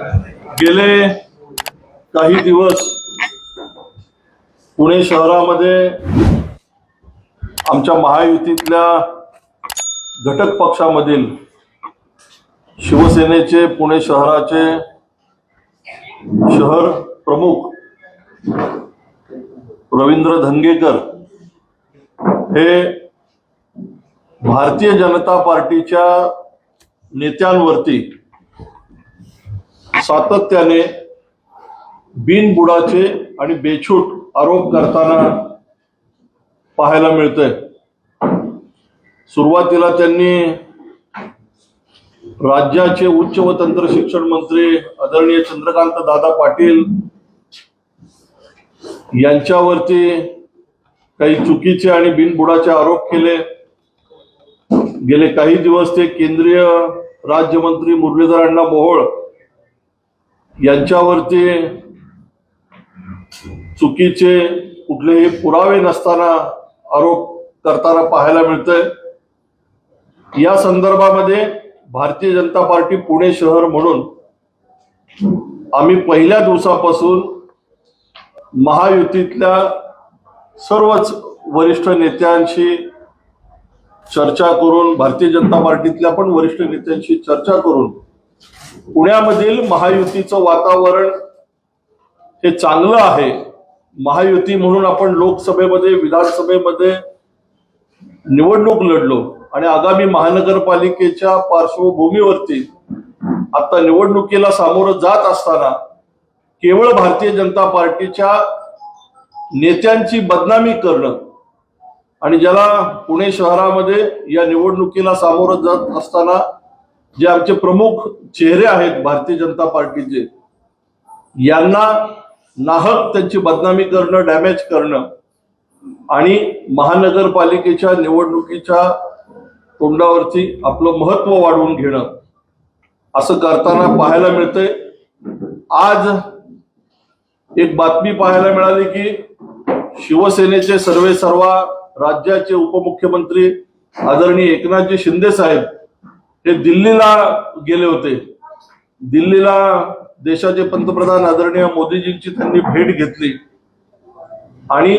गेले काही दिवस पुणे शहरामध्ये आमच्या महायुतीतल्या घटक पक्षामधील शिवसेनेचे पुणे शहराचे शहर प्रमुख रवींद्र धंगेकर हे भारतीय जनता पार्टीच्या नेत्यांवरती सातत्याने बिनबुडाचे आणि बेछूट आरोप करताना पाहायला मिळतंय. सुरुवातीला त्यांनी राज्याचे उच्च व तंत्र शिक्षण मंत्री आदरणीय चंद्रकांत दादा पाटील यांच्यावरती काही चुकीचे आणि बिनबुडाचे आरोप केले. गेले काही दिवस ते केंद्रीय राज्यमंत्री मुरलीधर अण्णा मोहोळ यांच्यावरती चुकीचे कुठलेही पुरावे नसताना आरोप करताना पाहायला मिळतंय. या संदर्भामध्ये भारतीय जनता पार्टी पुणे शहर म्हणून आम्ही पहिल्या दिवसापासून महायुतीतल्या सर्वच वरिष्ठ नेत्यांशी चर्चा करून भारतीय जनता पार्टीतल्या पण वरिष्ठ नेत्यांशी चर्चा करून पुण्यामधील महायुतीचं वातावरण हे चांगलं आहे. महायुती म्हणून आपण लोकसभेमध्ये विधानसभेमध्ये निवडणूक लढलो आणि आगामी महानगरपालिकेच्या पार्श्वभूमीवरती आता निवडणुकीला सामोरं जात असताना केवळ भारतीय जनता पार्टीच्या नेत्यांची बदनामी करणं आणि ज्याला पुणे शहरामध्ये या निवडणुकीला सामोरं जात असताना जे आमचे प्रमुख चेहरे आहेत भारतीय जनता पार्टीचे यांना नाहक त्यांची बदनामी करणं डॅमेज करणं आणि महानगरपालिकेच्या निवडणुकीच्या तोंडावरती आपलं महत्त्व वाढवून घेणं असं करताना पाहायला मिळतंय. आज एक बातमी पाहायला मिळाली की शिवसेनेचे सर्वे सर्वा राज्याचे उपमुख्यमंत्री आदरणीय एकनाथजी शिंदे साहेब हे दिल्लीला गेले होते. दिल्लीला देशाचे पंतप्रधान आदरणीय मोदीजींची त्यांनी भेट घेतली. आणि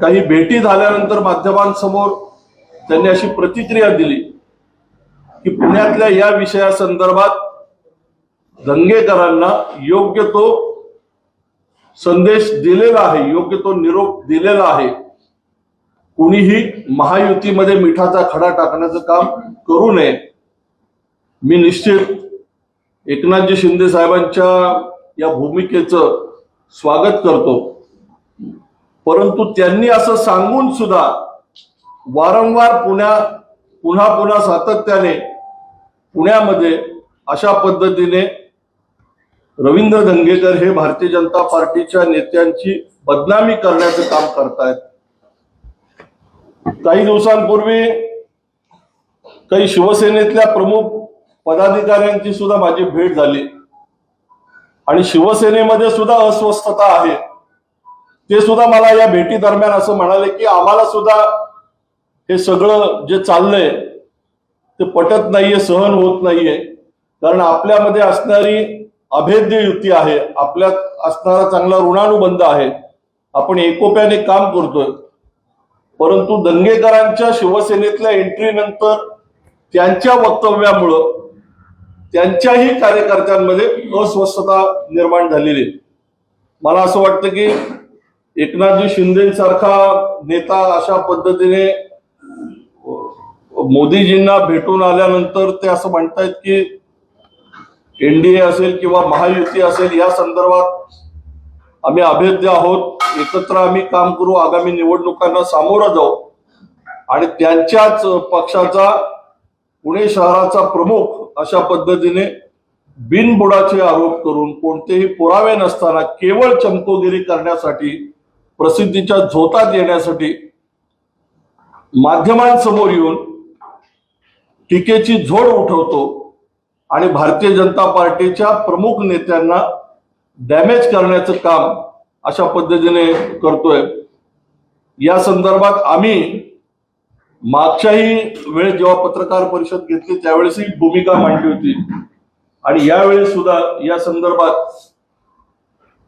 काही भेटी झाल्यानंतर माध्यमांसमोर त्यांनी अशी प्रतिक्रिया दिली की पुण्यातल्या या विषयासंदर्भात दंगेकरांना योग्य तो संदेश दिलेला आहे योग्य तो निरोप दिलेला आहे. कुणीही महायुतीमध्ये मिठाचा खडा टाकण्याचं काम करू नये. मी निश्चित एकनाथजी शिंदे साहेबांच्या या भूमिकेचं स्वागत करतो. परंतु त्यांनी असं सांगून सुद्धा वारंवार पुण्या पुन्हा पुन्हा सातत्याने पुण्यामध्ये अशा पद्धतीने रवींद्र धंगेकर हे भारतीय जनता पार्टीच्या नेत्यांची बदनामी करण्याचं काम करतायत. काही दिवसांपूर्वी काही शिवसेनेतल्या प्रमुख पदाधिकाऱ्यांची सुद्धा माझी भेट झाली. आणि शिवसेनेमध्ये सुद्धा अस्वस्थता आहे. ते सुद्धा मला या भेटी दरम्यान असं म्हणाले की आम्हाला सुद्धा हे सगळं जे चाललंय ते पटत नाहीये सहन होत नाहीये. कारण आपल्यामध्ये असणारी अभेद्य युती आहे. आपल्यात असणारा चांगला ऋणानुबंध आहे. आपण एकोप्याने काम करतोय. परंतु दंगेकरांच्या शिवसेनेतल्या एंट्रीनंतर त्यांच्या वक्तव्यामुळं त्यांच्याही कार्यकर्त्यांमध्ये अस्वस्थता निर्माण झालेली आहे. मला असं वाटतं की एकनाथजी शिंदेसारखा नेता अशा पद्धतीने मोदीजींना भेटून आल्यानंतर ते असं म्हणतायत की एनडीए असेल किंवा महायुती असेल या संदर्भात आम्ही अभेद्य आहोत एकत्र आम्ही काम करू आगामी निवडणुकांना सामोरं जाऊ आणि त्यांच्याच पक्षाचा पुणे शहराचा प्रमुख अशा पद्धतीने बिनबुडाचे आरोप करून कोणतेही पुरावे नसताना केवळ चमकोगिरी करण्यासाठी प्रसिद्धीच्या झोतात येण्यासाठी माध्यमांसमोर येऊन टीकेची झोड उठवतो आणि भारतीय जनता पार्टीच्या प्रमुख नेत्यांना डॅमेज करण्याचं काम अशा पद्धतीने करतोय. या संदर्भात आम्ही मागच्याही वेळेस जेव्हा पत्रकार परिषद घेतली त्यावेळेस ही भूमिका मांडली होती. आणि यावेळी सुद्धा या संदर्भात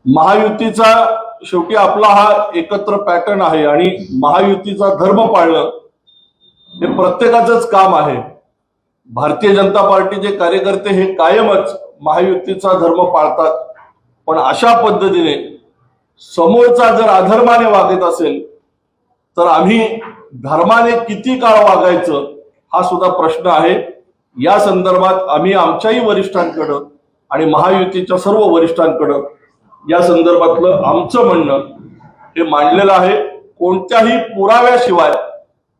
महायुतीचा शेवटी आपला हा एकत्र पॅटर्न आहे आणि महायुतीचा धर्म पाळणं हे प्रत्येकाचंच काम आहे. भारतीय जनता पार्टीचे कार्यकर्ते हे कायमच महायुतीचा धर्म पाळतात. पण अशा पद्धतीने समोरचा जर अधर्माने वागत असेल तर आम्ही धर्माने किती काळ वागायचं हा सुद्धा प्रश्न आहे. या संदर्भात आम्ही आमच्याही वरिष्ठांकडं आणि महायुतीच्या सर्व वरिष्ठांकडं या संदर्भातलं आमचं म्हणणं हे मांडलेलं आहे. कोणत्याही पुराव्याशिवाय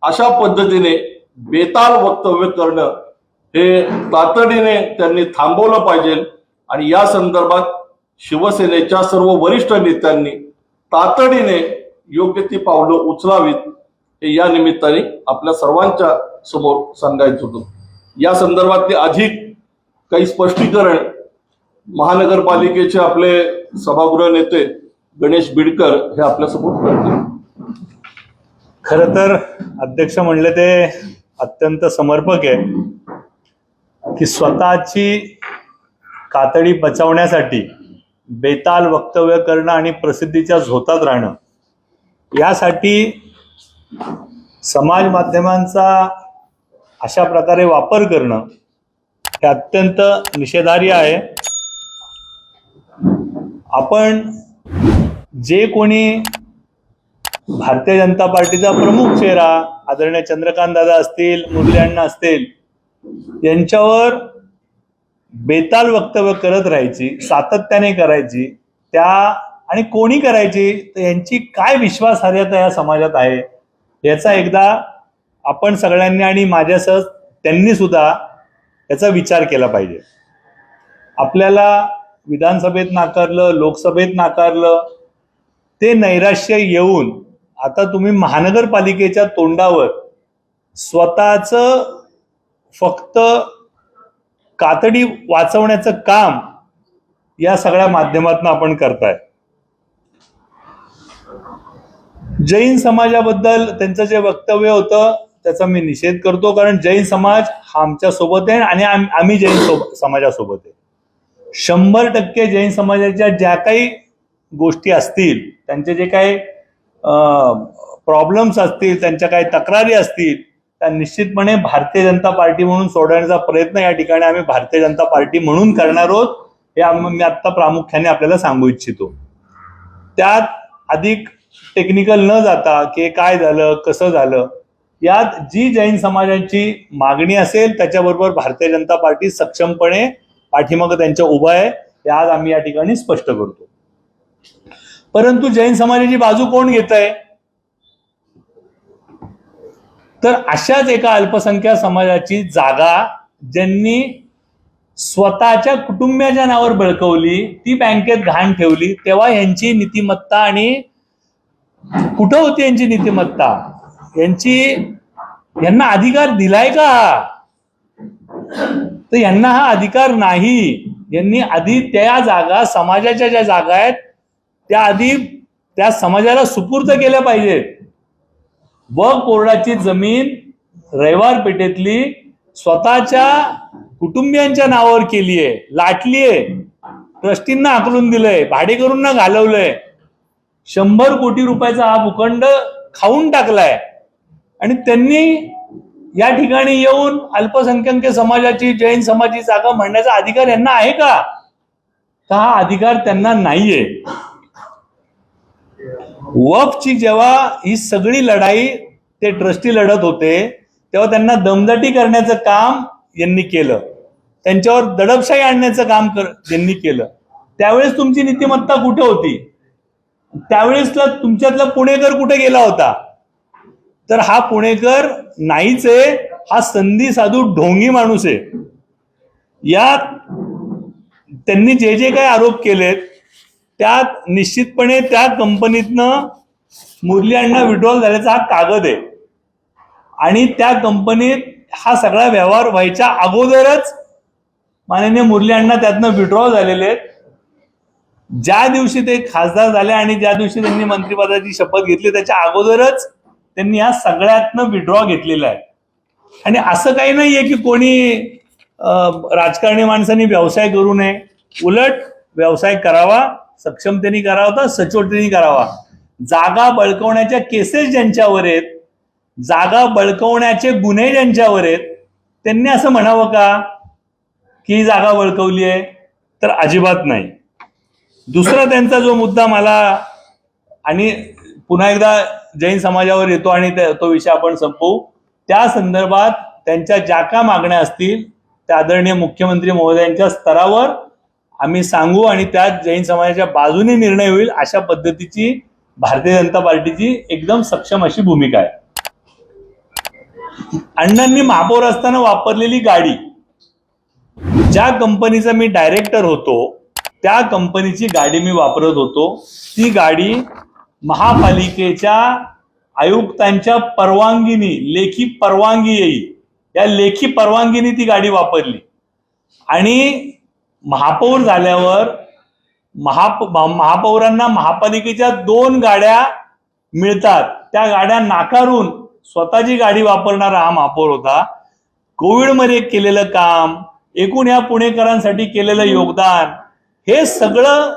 अशा पद्धतीने बेताल वक्तव्य करणं हे तातडीने त्यांनी थांबवलं पाहिजे आणि या संदर्भात शिवसेनेच्या सर्व वरिष्ठ नेत्यांनी तातडीने योग्य ती पावलं उचलावीत. हे या निमित्ताने आपल्या सर्वांच्या समोर सांगायचं होतं. या संदर्भातले अधिक काही स्पष्टीकरण महानगरपालिकेचे आपले सभागृह नेते गणेश बिडकर हे आपल्यासमोर करतील. खर तर अध्यक्ष म्हणले ते अत्यंत समर्पक आहे की स्वतःची कातडी बचावण्यासाठी बेताल वक्तव्य करणं आणि प्रसिद्धीच्या झोतात राहणं यासाठी समाज माध्यमांचा अशा प्रकारे वापर करणं हे अत्यंत निषेधार्य आहे. आपण जे कोणी भारतीय जनता पार्टीचा प्रमुख चेहरा आदरणीय चंद्रकांत दादा असतील मुरली अण्णा असतील यांच्यावर बेताल वक्तव्य करत राहायची सातत्याने करायची त्या आणि कोणी करायची तर यांची काय विश्वासार्हता या समाजात आहे? याचा एकदा आपण सगळ्यांनी आणि माझ्यासह त्यांनी सुद्धा याचा विचार केला पाहिजे. आपल्याला विधानसभेत नाकारलं लोकसभेत नाकारलं ते नैराश्य येऊन आता तुम्ही महानगरपालिकेच्या तोंडावर स्वतःच फक्त कातडी वाचवण्याचं काम या सगळ्या माध्यमातून आपण करताय. जैन समाजाबद्दल त्यांचं जे वक्तव्य होतं त्याचा मी निषेध करतो कारण जैन समाज हा आमच्यासोबत आहे आणि आम्ही जैन सोब- समाजासोबत आहे. शंभर टक्के जैन समाजाच्या ज्या काही गोष्टी असतील त्यांचे जे काही प्रॉब्लेम्स असतील त्यांच्या काही तक्रारी असतील त्या निश्चितपणे भारतीय जनता पार्टी म्हणून सोडवण्याचा प्रयत्न या ठिकाणी आम्ही भारतीय जनता पार्टी म्हणून करणार आहोत हे मी आत्ता प्रामुख्याने आपल्याला सांगू इच्छितो. त्यात अधिक टेक्निकल न जाता की काय झालं कसं झालं यात जी जैन समाजाची मागणी असेल त्याच्याबरोबर भारतीय जनता पार्टी सक्षमपणे पाठीमागं त्यांच्या उभं आहे हे आज आम्ही या ठिकाणी स्पष्ट करतो. परंतु जैन समाजाची बाजू कोण घेत आहे तर अशाच एका अल्पसंख्याक समाजाची जागा ज्यांनी स्वतःच्या कुटुंबियाच्या नावावर बळकवली ती बँकेत घाण ठेवली तेव्हा यांची नीतिमत्ता आणि कुठं होती यांची नीतिमत्ता? यांची यांना अधिकार दिलाय का? तर यांना हा अधिकार नाही. यांनी आधी त्या जागा समाजाच्या ज्या जागा आहेत त्या आधी त्या समाजाला सुपूर्द केल्या पाहिजेत. व कोर्डाची जमीन रविवार पेठेतली स्वतःच्या कुटुंबियांच्या नावावर केली आहे लाटली आहे ट्रस्टींना आकलून दिलंय भाडेकरूंना घालवलंय. शंभर कोटी रुपयाचा हा भूखंड खाऊन टाकलाय. आणि त्यांनी या ठिकाणी येऊन अल्पसंख्याक समाजाची जैन समाजाची जागा म्हणण्याचा अधिकार यांना आहे का? का हा अधिकार त्यांना नाहीये. वफची जेव्हा ही सगळी लढाई ते ट्रस्टी लढत होते तेव्हा त्यांना दमदाटी करण्याचं काम यांनी केलं. त्यांच्यावर दडपशाही आणण्याचं काम कर यांनी केलं. त्यावेळेस तुमची नीतिमत्ता कुठे होती? त्यावेळेसला तुमच्यातला पुणेकर कुठे गेला होता? तर हा पुणेकर नाहीच आहे हा संधी साधू ढोंगी माणूस आहे. यात त्यांनी जे जे काही आरोप केलेत त्यात निश्चितपणे त्या कंपनीतनं मुरली अण्णा विड्रॉल झाल्याचा हा कागद आहे. आणि त्या कंपनीत हा सगळा व्यवहार व्हायच्या अगोदरच माननीय मुरली अण्णा त्यातनं विड्रॉ झालेले आहेत. ज्या दिवशी ते खासदार झाले आणि ज्या दिवशी त्यांनी मंत्रिपदाची शपथ घेतली त्याच्या अगोदरच त्यांनी या सगळ्यातनं विड्रॉ घेतलेला आहे. आणि असं काही नाहीये की कोणी राजकारणी माणसांनी व्यवसाय करू नये. उलट व्यवसाय करावा सक्षमतेने करावा तर सचोटीने करावा. जागा बळकवण्याच्या केसेस ज्यांच्यावर आहेत जागा बळकवण्याचे गुन्हे ज्यांच्यावर आहेत त्यांनी असं म्हणावं का? की जागा बळकवली आहे तर अजिबात नाही. दुसरा त्यांचा जो मुद्दा मला आणि पुन्हा एकदा जैन समाजावर येतो आणि त्या- तो विषय आपण संपवू. त्या संदर्भात त्यांच्या ज्या का मागण्या असतील त्या आदरणीय मुख्यमंत्री महोदयांच्या स्तरावर आम्ही सांगू आणि त्यात जैन समाजाच्या बाजूने निर्णय होईल अशा पद्धतीची भारतीय जनता पार्टीची एकदम सक्षम अशी भूमिका आहे. अण्णांनी महापौर असताना वापरलेली गाडी ज्या कंपनीचा मी डायरेक्टर होतो त्या कंपनीची गाडी मी वापरत होतो. ती गाडी महापालिकेच्या आयुक्तांच्या परवानगीनी लेखी परवानगी येईल. या लेखी परवानगीने ती गाडी वापरली. आणि महापौर झाल्यावर महाप महापौरांना महापालिकेच्या दोन गाड्या मिळतात. त्या गाड्या नाकारून स्वतःची गाडी वापरणारा हा महापौर होता. कोविडमध्ये केलेलं काम एकूण या पुणेकरांसाठी केलेलं योगदान हे सगळं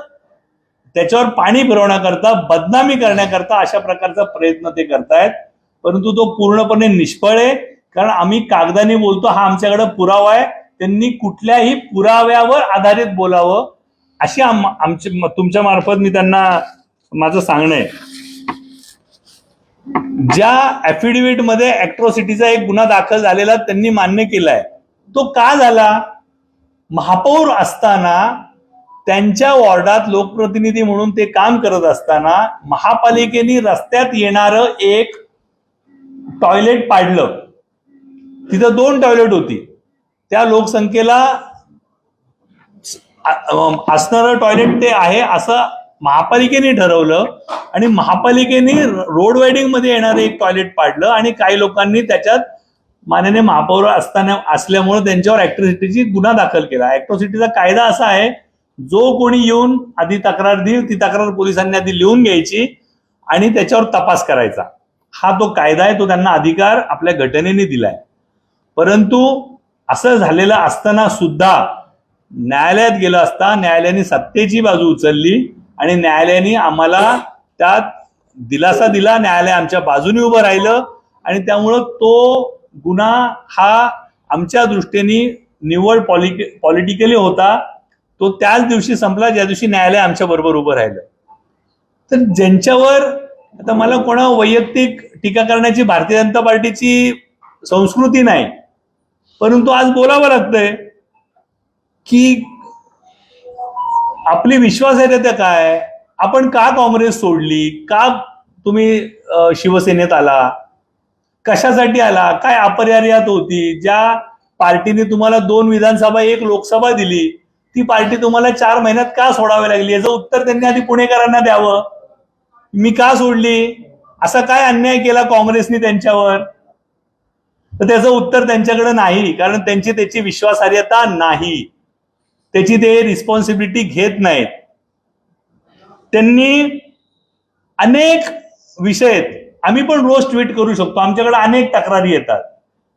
त्याच्यावर पाणी फिरवण्याकरता बदनामी करण्याकरता अशा प्रकारचा प्रयत्न ते करतायत. परंतु तो पूर्णपणे निष्फळ आहे. कारण आम्ही कागदाने बोलतो हा आमच्याकडे पुरावा आहे. त्यांनी कुठल्याही पुराव्यावर आधारित बोलावं. अशी आम- आमची तुमच्या मार्फत मी त्यांना माझं सांगणं आहे. ज्या ॲफिडेव्हिटमध्ये मध्ये एक गुन्हा दाखल झालेला त्यांनी मान्य केलाय. तो का झाला? महापौर असताना त्यांच्या वॉर्डात लोकप्रतिनिधी म्हणून ते काम करत असताना महापालिकेने रस्त्यात येणारं एक टॉयलेट पाडलं. तिथं दोन टॉयलेट होती. त्या लोकसंख्येला असणारं टॉयलेट ते आहे असं महापालिकेने ठरवलं आणि महापालिकेने रोड वेडिंगमध्ये येणारं एक टॉयलेट पाडलं आणि काही लोकांनी त्याच्यात माननीय महापौर असताना असल्यामुळे त्यांच्यावर ऍक्ट्रोसिटीची गुन्हा दाखल केला. ऍक्ट्रोसिटीचा कायदा असा आहे जो कोणी येऊन आधी तक्रार देईल ती तक्रार पोलिसांनी आधी लिहून घ्यायची आणि त्याच्यावर तपास करायचा. हा तो कायदा आहे तो त्यांना अधिकार आपल्या घटनेने दिलाय. परंतु असं झालेलं असताना सुद्धा न्यायालयात गेलं असता न्यायालयाने सत्तेची बाजू उचलली आणि न्यायालयाने आम्हाला त्यात दिलासा दिला न्यायालय आमच्या बाजूने उभं राहिलं आणि त्यामुळं तो गुन्हा हा आमच्या दृष्टीने निव्वळ पॉलिटि पॉलिटिकली होता. तो त्याच दिवशी संपला ज्या दिवशी न्यायालय आमच्या बरोबर उभं राहिलं. तर ज्यांच्यावर आता मला कोणा वैयक्तिक टीका करण्याची भारतीय जनता पार्टीची संस्कृती नाही परंतु आज बोलावं लागतंय की आपली विश्वासार्हता काय? आपण का काँग्रेस सोडली? का तुम्ही शिवसेनेत आला? कशासाठी आला? काय अपरिहार्यात होती? ज्या पार्टीने तुम्हाला दोन विधानसभा एक लोकसभा दिली ती पार्टी तुम्हाला चार महिन्यात का सोडावी लागली? याचं उत्तर त्यांनी आधी पुणेकरांना द्यावं. मी का सोडली? असा काय अन्याय केला काँग्रेसने त्यांच्यावर? तर त्याचं उत्तर त्यांच्याकडे नाही कारण त्यांची त्याची विश्वासार्हता नाही. त्याची ते रिस्पॉन्सिबिलिटी घेत नाहीत. त्यांनी अनेक विषय आहेत आम्ही पण रोज ट्विट करू शकतो. आमच्याकडे अनेक तक्रारी येतात.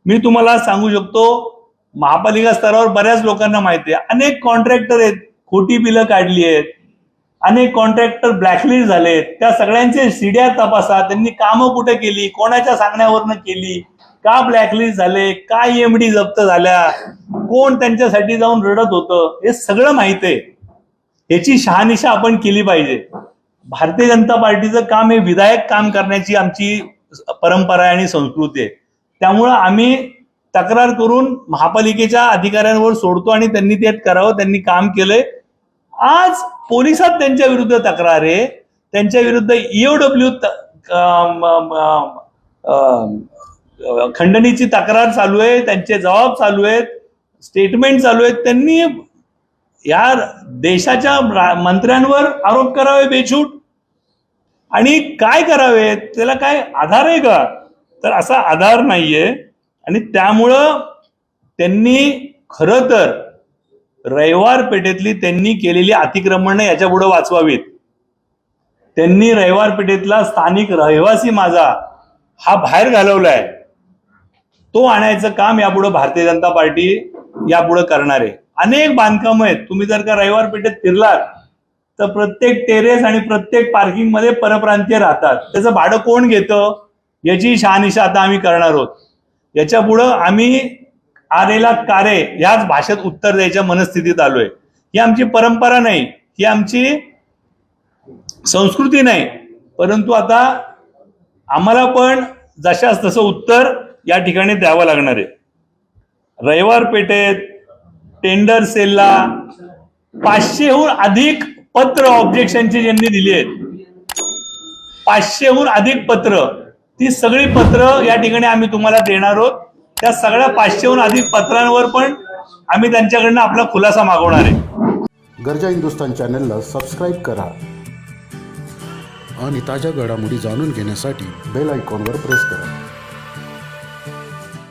मी तुम्हाला सांगू शकतो महापालिका स्तरावर बऱ्याच लोकांना माहिती आहे अनेक कॉन्ट्रॅक्टर आहेत खोटी बिलं काढली आहेत. अनेक कॉन्ट्रॅक्टर ब्लॅकलिस्ट झालेत त्या सगळ्यांचे सीड्या तपासा. त्यांनी कामं कुठे केली? कोणाच्या सांगण्यावरनं केली? का ब्लॅकलिस्ट झाले? का एमडी जप्त झाल्या? कोण त्यांच्यासाठी जाऊन रडत होतं? हे सगळं माहीत आहे. याची शहानिशा आपण केली पाहिजे. भारतीय जनता पार्टीचं काम हे विधायक काम करण्याची आमची परंपरा आहे आणि संस्कृती आहे. त्यामुळं आम्ही तक्रार करून महापालिकेच्या अधिकाऱ्यांवर सोडतो आणि त्यांनी ते करावं त्यांनी काम केलंय. आज पोलिसात त्यांच्या विरुद्ध तक्रार आहे. त्यांच्या विरुद्ध ईओडब्ल्यू खंडणीची तक्रार चालू आहे त्यांचे जबाब चालू आहेत स्टेटमेंट चालू आहेत. त्यांनी या देशाच्या मंत्र्यांवर आरोप करावे बेछूट. आणि काय करावे? त्याला काय आधार आहे का? तर असा आधार नाहीये. आणि त्यामुळं त्यांनी खरं तर रविवार पेठेतली त्यांनी केलेली अतिक्रमण याच्यापुढे वाचवावीत. त्यांनी रविवार पेठेतला स्थानिक रहिवासी माझा हा बाहेर घालवलाय. तो आणायचं काम यापुढे भारतीय जनता पार्टी यापुढे करणार आहे. अनेक बांधकाम आहेत. तुम्ही जर का रविवार पेठेत फिरलात तर प्रत्येक टेरेस आणि प्रत्येक पार्किंगमध्ये परप्रांतीय राहतात. त्याचं भाडं कोण घेतं? याची शहानिशा आता आम्ही करणार आहोत. याच्या पुढं आम्ही आरेला कारे ह्याच भाषेत उत्तर द्यायच्या मनस्थितीत आलोय. ही आमची परंपरा नाही ही आमची संस्कृती नाही. परंतु आता आम्हाला पण जशास तसं उत्तर या ठिकाणी द्यावं लागणार आहे. रविवार पेठेत टेंडर सेलला पाचशेहून अधिक पत्र ऑब्जेक्शनची ज्यांनी दिली आहेत. पाचशेहून अधिक पत्र ती सगळी पत्र या ठिकाणी आम्ही तुम्हाला देणार आहोत. त्या सगळ्या पाचशेहून अधिक पत्रांवर पण आम्ही त्यांच्याकडनं आपला खुलासा मागवणार आहे. गरजा हिंदुस्तान चॅनलला सबस्क्राईब करा आणि ताज्या घडामोडी जाणून घेण्यासाठी बेल आयकॉनवर प्रेस करा.